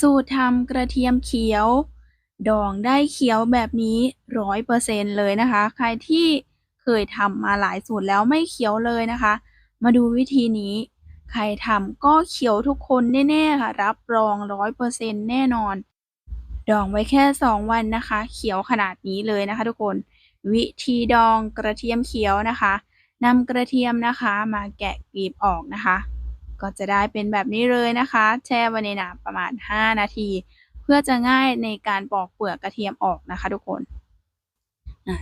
สูตรทำกระเทียมเขียว ดองได้เขียวแบบนี้ร้อยเปอร์เซ็นเลยนะคะ ใครที่เคยทำมาหลายสูตรแล้วไม่เขียวเลยนะคะ มาดูวิธีนี้ ใครทำก็เขียวทุกคนแน่ๆค่ะ รับรองร้อยเปอร์เซ็นแน่นอน ดองไว้แค่ 2 วันนะคะ เขียวขนาดนี้เลยนะคะ ทุกคน วิธีดองกระเทียมเขียวนะคะนำกระเทียมนะคะมาแกะกลีบออกนะคะ ก็จะได้เป็นแบบนี้เลยนะคะ แช่ไว้ในน้ำประมาณ 5 นาที เพื่อจะง่ายในการปอกเปลือกกระเทียมออกนะคะ ทุกคน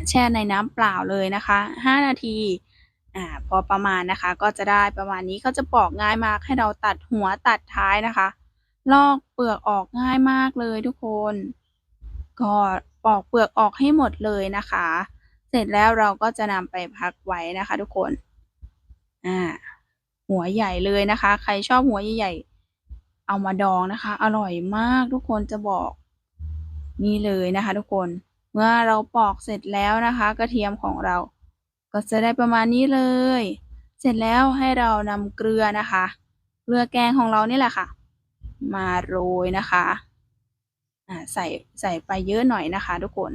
แช่ในน้ำเปล่าเลยนะคะ 5 นาทีอ่าพอประมาณนะคะก็จะได้ประมาณนี้ก็จะปอกง่ายมากให้เราตัดหัวตัดท้ายนะคะ ลอกเปลือกออกง่ายมากเลยทุกคน ก็ปอกเปลือกออกให้หมดเลยนะคะ เสร็จแล้วเราก็จะนำไปพักไว้นะคะ ทุกคนอ่า หัวใหญ่เลยนะคะ ใครชอบหัวใหญ่ๆเอามาดองนะคะ อร่อยมากทุกคนจะบอกนี่เลยนะคะ ทุกคนเมื่อเราปอกเสร็จแล้วนะคะ กระเทียมของเรา ก็จะได้ประมาณนี้เลย เสร็จแล้วให้เรานำเกลือนะคะ เกลือแกงของเรานี่แหละค่ะ มาโรยนะคะใส่ใส่ไปเยอะหน่อยนะคะ ทุกคน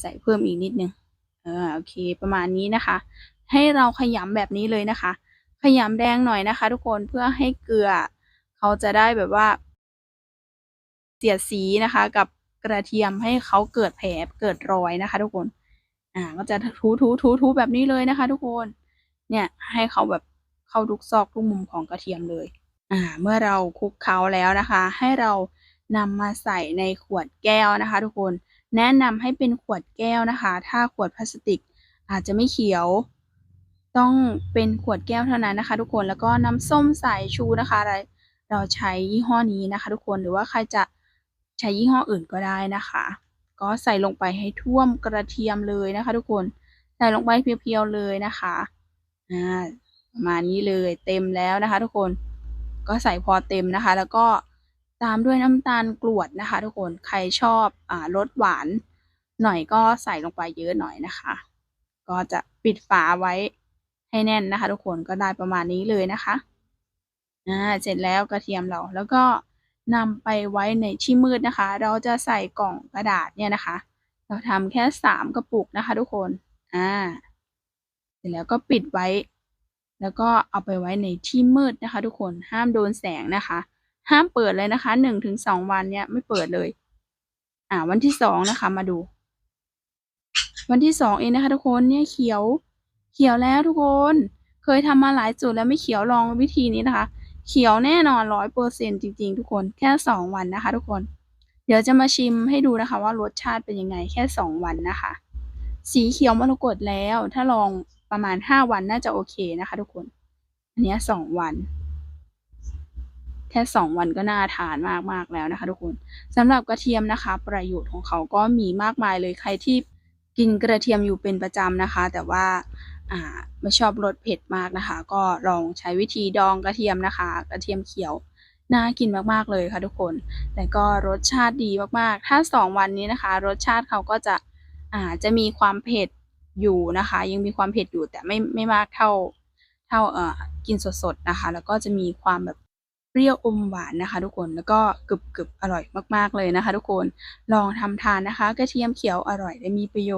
ใส่เพิ่มอีกนิดนึงเออโอเค ประมาณนี้นะคะ ให้เราขยำแบบนี้เลยนะคะ ขยำแดงหน่อยนะคะ ทุกคนเพื่อให้เกลือ เขาจะได้แบบว่า เสียดสีนะคะ กับกระเทียมให้เขาเกิดแผลเกิดรอยนะคะ ทุกคน อ่า ก็จะทูทูทูทูแบบนี้เลยนะคะ ทุกคน เนี่ย ให้เขาแบบเข้าทุกซอกทุกมุมของกระเทียมเลย อ่า เมื่อเราคลุกเคล้าแล้วนะคะ ให้เรานำมาใส่ในขวดแก้วนะคะ ทุกคน แนะนำให้เป็นขวดแก้วนะคะ ถ้าขวดพลาสติกอาจจะไม่เขียว ต้องเป็นขวดแก้วเท่านั้นนะคะ ทุกคนแล้วก็น้ำส้มสายชูนะคะเราเราใช้ยี่ห้อนี้นะคะ ทุกคนหรือว่าใครจะใช้ยี่ห้ออื่นก็ได้นะคะ ก็ใส่ลงไปให้ท่วมกระเทียมเลยนะคะ ทุกคนใส่ลงไปเพียวๆเลยนะคะอ่าประมาณนี้เลยเต็มแล้วนะคะ ทุกคนก็ใส่พอเต็มนะคะ แล้วก็ตามด้วยน้ำตาลกรวดนะคะ ทุกคนใครชอบอ่ารสหวานหน่อยก็ใส่ลงไปเยอะหน่อยนะคะ ก็จะปิดฝาไว้ ให้แน่นนะคะ ทุกคนก็ได้ประมาณนี้เลยนะคะอ่าเสร็จแล้วกระเทียมเราแล้วก็นำไปไว้ในที่มืดนะคะ เราจะใส่กล่องกระดาษเนี่ยนะคะ เราทำแค่สามกระปุกนะคะ ทุกคนอ่าเสร็จแล้วก็ปิดไว้ แล้วก็เอาไปไว้ในที่มืดนะคะ ทุกคนห้ามโดนแสงนะคะ ห้ามเปิดเลยนะคะหนึ่งถึงสองวันเนี่ยไม่เปิดเลย อ่า วันที่สองนะคะ มาดู วันที่สองเองนะคะ ทุกคนเนี่ยเขียว ขียวแล้วทุกคน เคยทำมาหลายสูตรแล้วไม่เขียวลองวิธีนี้นะคะ เขียวแน่นอนร้อยเปอร์เซ็นจริง ๆ ทุกคนแค่สองวันนะคะ ทุกคน เดี๋ยวจะมาชิมให้ดูนะคะ ว่ารสชาติเป็นยังไงแค่สองวันนะคะ สีเขียวมรกตแล้ว ถ้าลองประมาณห้าวันน่าจะโอเคนะคะ ทุกคน อันนี้สองวันแค่สองวันก็น่าทานมากๆแล้วนะคะ ทุกคนสำหรับกระเทียมนะคะ ประโยชน์ของเขาก็มีมากมายเลยใครที่กินกระเทียมอยู่เป็นประจำนะคะ แต่ว่า อ่าไม่ชอบรสเผ็ดมากนะคะ ก็ลองใช้วิธีดองกระเทียมนะคะ กระเทียมเขียวน่ากินมากๆเลยค่ะทุกคนแต่ก็รสชาติดีมากๆ ถ้าสองวันนี้นะคะ รสชาติเขาก็จะอาจะมีความเผ็ดอยู่นะคะ ยังมีความเผ็ดอยู่แต่ไม่ไม่มากเท่าเท่าเอ่อกินสดๆนะคะ แล้วก็จะมีความแบบเปรี้ยวอมหวานนะคะ ทุกคนแล้วก็กรึบๆอร่อยมากๆเลยนะคะ ทุกคนลองทำทานนะคะ กระเทียมเขียวอร่อยและมีประโยชน์